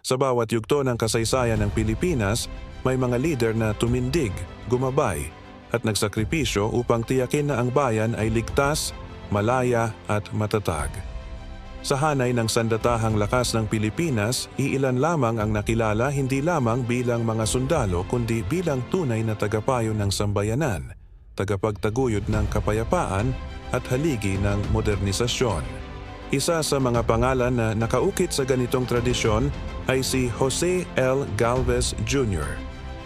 Sa bawat yugto ng kasaysayan ng Pilipinas, may mga leader na tumindig, gumabay, at nagsakripisyo upang tiyakin na ang bayan ay ligtas, malaya at matatag. Sa hanay ng sandatahang lakas ng Pilipinas, iilan lamang ang nakilala hindi lamang bilang mga sundalo kundi bilang tunay na tagapayo ng sambayanan, tagapagtaguyod ng kapayapaan at haligi ng modernisasyon. Isa sa mga pangalan na nakaukit sa ganitong tradisyon ay si Jose L. Galvez Jr.,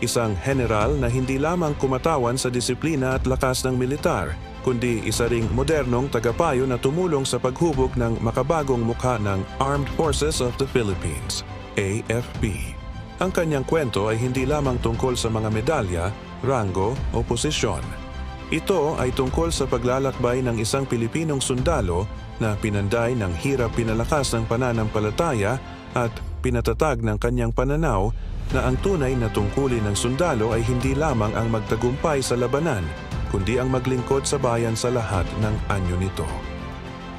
isang general na hindi lamang kumatawan sa disiplina at lakas ng militar, kundi isa ring modernong tagapayo na tumulong sa paghubog ng makabagong mukha ng Armed Forces of the Philippines, AFP. Ang kanyang kwento ay hindi lamang tungkol sa mga medalya, rango o posisyon. Ito ay tungkol sa paglalakbay ng isang Pilipinong sundalo na pinanday ng hirap pinalakas ng pananampalataya at pinatatag ng kanyang pananaw na ang tunay na tungkulin ng sundalo ay hindi lamang ang magtagumpay sa labanan, kundi ang maglingkod sa bayan sa lahat ng anyo nito.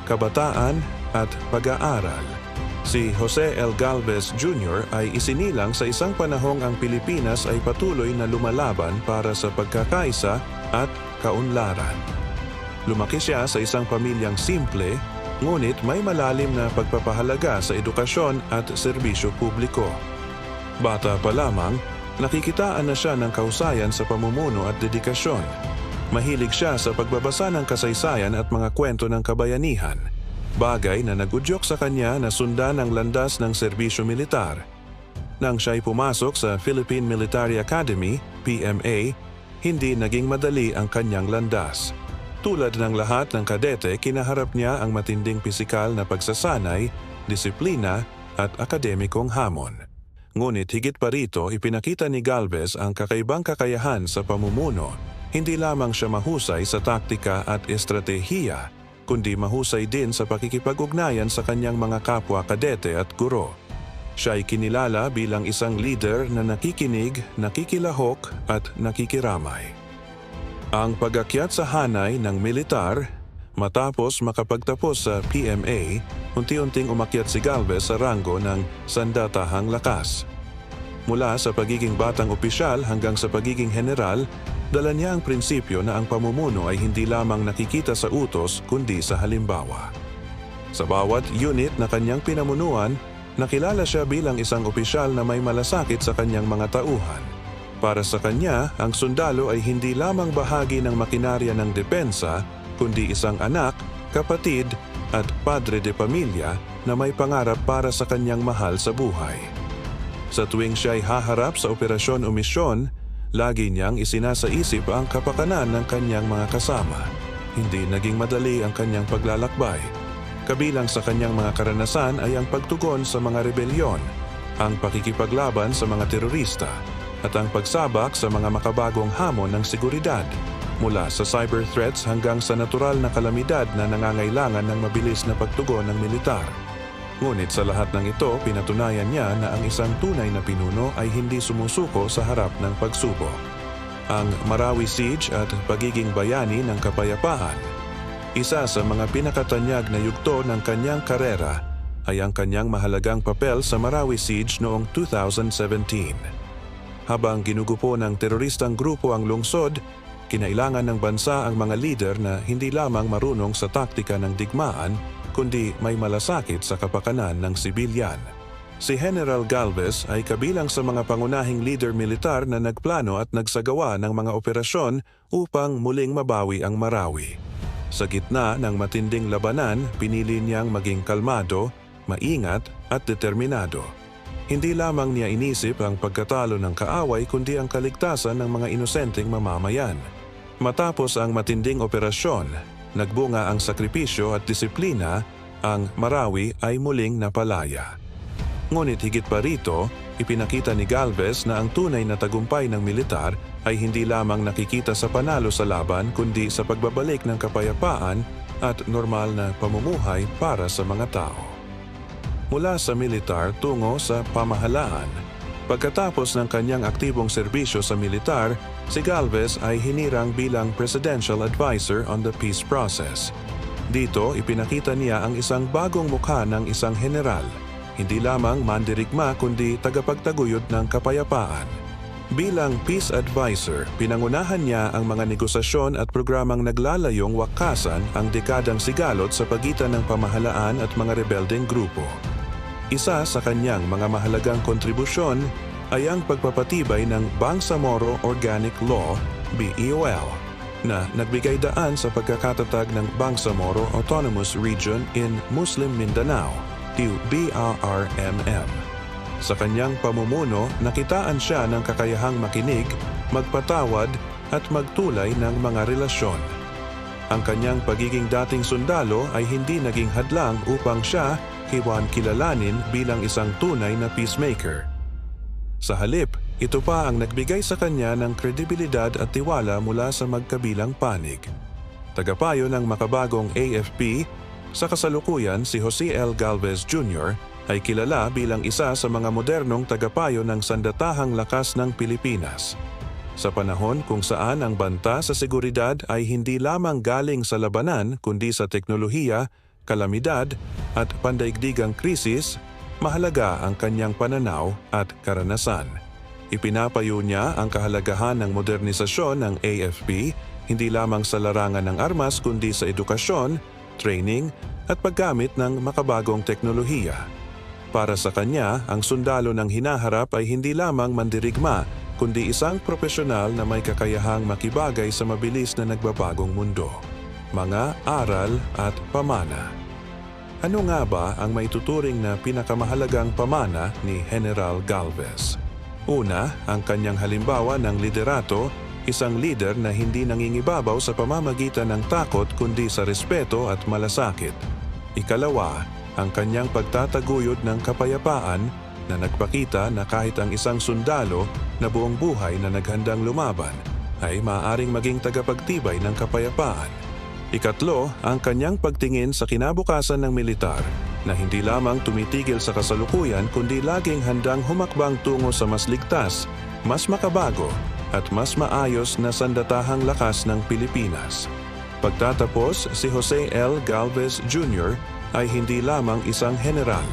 Kabataan at Pag-aaral Si Jose L. Galvez Jr. ay isinilang sa isang panahong ang Pilipinas ay patuloy na lumalaban para sa pagkakaisa at kaunlaran. Lumaki siya sa isang pamilyang simple, ngunit may malalim na pagpapahalaga sa edukasyon at serbisyo publiko. Bata pa lamang, nakikitaan na siya ng kausayan sa pamumuno at dedikasyon. Mahilig siya sa pagbabasa ng kasaysayan at mga kwento ng kabayanihan, bagay na nagudyok sa kanya na sundan ang landas ng serbisyo militar. Nang siya'y pumasok sa Philippine Military Academy, PMA, hindi naging madali ang kanyang landas. Tulad ng lahat ng kadete, kinaharap niya ang matinding pisikal na pagsasanay, disiplina at akademikong hamon. Ngunit higit pa rito, ipinakita ni Galvez ang kakaibang kakayahan sa pamumuno. Hindi lamang siya mahusay sa taktika at estratehiya, kundi mahusay din sa pakikipag-ugnayan sa kanyang mga kapwa kadete at guro. Siya ay kinilala bilang isang leader na nakikinig, nakikilahok at nakikiramay. Ang pagakyat sa hanay ng militar, matapos makapagtapos sa PMA, unti-unting umakyat si Galvez sa ranggo ng sandatahang lakas. Mula sa pagiging batang opisyal hanggang sa pagiging general, dala niya ang prinsipyo na ang pamumuno ay hindi lamang nakikita sa utos kundi sa halimbawa. Sa bawat unit na kanyang pinamunuan, nakilala siya bilang isang opisyal na may malasakit sa kanyang mga tauhan. Para sa kanya, ang sundalo ay hindi lamang bahagi ng makinarya ng depensa, kundi isang anak, kapatid, at padre de pamilya na may pangarap para sa kanyang mahal sa buhay. Sa tuwing siya ay haharap sa operasyon o misyon, lagi niyang isinasaisip ang kapakanan ng kanyang mga kasama. Hindi naging madali ang kanyang paglalakbay. Kabilang sa kanyang mga karanasan ay ang pagtugon sa mga rebelyon, ang pakikipaglaban sa mga terorista, at ang pagsabak sa mga makabagong hamon ng seguridad, mula sa cyber threats hanggang sa natural na kalamidad na nangangailangan ng mabilis na pagtugon ng militar. Ngunit sa lahat ng ito, pinatunayan niya na ang isang tunay na pinuno ay hindi sumusuko sa harap ng pagsubok. Ang Marawi Siege at pagiging bayani ng kapayapaan. Isa sa mga pinakatanyag na yugto ng kanyang karera ay ang kanyang mahalagang papel sa Marawi Siege noong 2017. Habang ginugupo ng teroristang grupo ang lungsod, kinailangan ng bansa ang mga leader na hindi lamang marunong sa taktika ng digmaan, kundi may malasakit sa kapakanan ng sibilyan. Si General Galvez ay kabilang sa mga pangunahing leader militar na nagplano at nagsagawa ng mga operasyon upang muling mabawi ang Marawi. Sa gitna ng matinding labanan, pinili niyang maging kalmado, maingat at determinado. Hindi lamang niya inisip ang pagkatalo ng kaaway kundi ang kaligtasan ng mga inosenteng mamamayan. Matapos ang matinding operasyon, nagbunga ang sakripisyo at disiplina, ang Marawi ay muling napalaya. Ngunit higit pa rito, ipinakita ni Galvez na ang tunay na tagumpay ng militar ay hindi lamang nakikita sa panalo sa laban kundi sa pagbabalik ng kapayapaan at normal na pamumuhay para sa mga tao. Mula sa militar tungo sa pamahalaan, pagkatapos ng kanyang aktibong serbisyo sa militar, si Galvez ay hinirang bilang Presidential Advisor on the Peace Process. Dito, ipinakita niya ang isang bagong mukha ng isang general – hindi lamang mandirigma kundi tagapagtaguyod ng kapayapaan. Bilang peace advisor, pinangunahan niya ang mga negosasyon at programang naglalayong wakasan ang dekadang sigalot sa pagitan ng pamahalaan at mga rebeldeng grupo. Isa sa kanyang mga mahalagang kontribusyon ay ang pagpapatibay ng Bangsamoro Organic Law, BEOL, na nagbigay daan sa pagkakatatag ng Bangsamoro Autonomous Region in Muslim Mindanao, BRRMM. Sa kanyang pamumuno, nakitaan siya ng kakayahang makinig, magpatawad at magtulay ng mga relasyon. Ang kanyang pagiging dating sundalo ay hindi naging hadlang upang siya hiwan kilalanin bilang isang tunay na peacemaker. Sa halip, ito pa ang nagbigay sa kanya ng kredibilidad at tiwala mula sa magkabilang panig. Tagapayo ng makabagong AFP, sa kasalukuyan si Jose L. Galvez Jr. ay kilala bilang isa sa mga modernong tagapayo ng sandatahang lakas ng Pilipinas. Sa panahon kung saan ang banta sa seguridad ay hindi lamang galing sa labanan kundi sa teknolohiya, kalamidad at pandaigdigang krisis, mahalaga ang kanyang pananaw at karanasan. Ipinapayo niya ang kahalagahan ng modernisasyon ng AFP hindi lamang sa larangan ng armas kundi sa edukasyon, training at paggamit ng makabagong teknolohiya. Para sa kanya, ang sundalo ng hinaharap ay hindi lamang mandirigma kundi isang profesional na may kakayahang makibagay sa mabilis na nagbabagong mundo. Mga aral at pamana. Ano nga ba ang maituturing na pinakamahalagang pamana ni General Galvez? Una, ang kanyang halimbawa ng liderato, isang leader na hindi nangingibabaw sa pamamagitan ng takot kundi sa respeto at malasakit. Ikalawa, ang kanyang pagtataguyod ng kapayapaan na nagpakita na kahit ang isang sundalo na buong buhay na naghandang lumaban ay maaaring maging tagapagtibay ng kapayapaan. Ikatlo, ang kanyang pagtingin sa kinabukasan ng militar na hindi lamang tumitigil sa kasalukuyan kundi laging handang humakbang tungo sa mas ligtas, mas makabago at mas maayos na sandatahang lakas ng Pilipinas. Pagtatapos, si Jose L. Galvez Jr. ay hindi lamang isang general.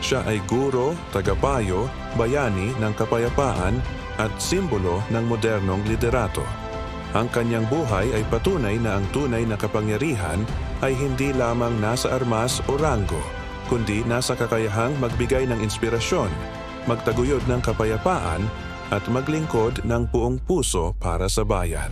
Siya ay guro, tagapayo, bayani ng kapayapaan at simbolo ng modernong liderato. Ang kanyang buhay ay patunay na ang tunay na kapangyarihan ay hindi lamang nasa armas o ranggo, kundi nasa kakayahang magbigay ng inspirasyon, magtaguyod ng kapayapaan at maglingkod ng buong puso para sa bayan.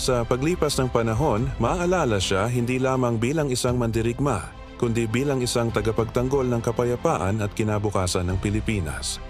Sa paglipas ng panahon, maaalala siya hindi lamang bilang isang mandirigma, kundi bilang isang tagapagtanggol ng kapayapaan at kinabukasan ng Pilipinas.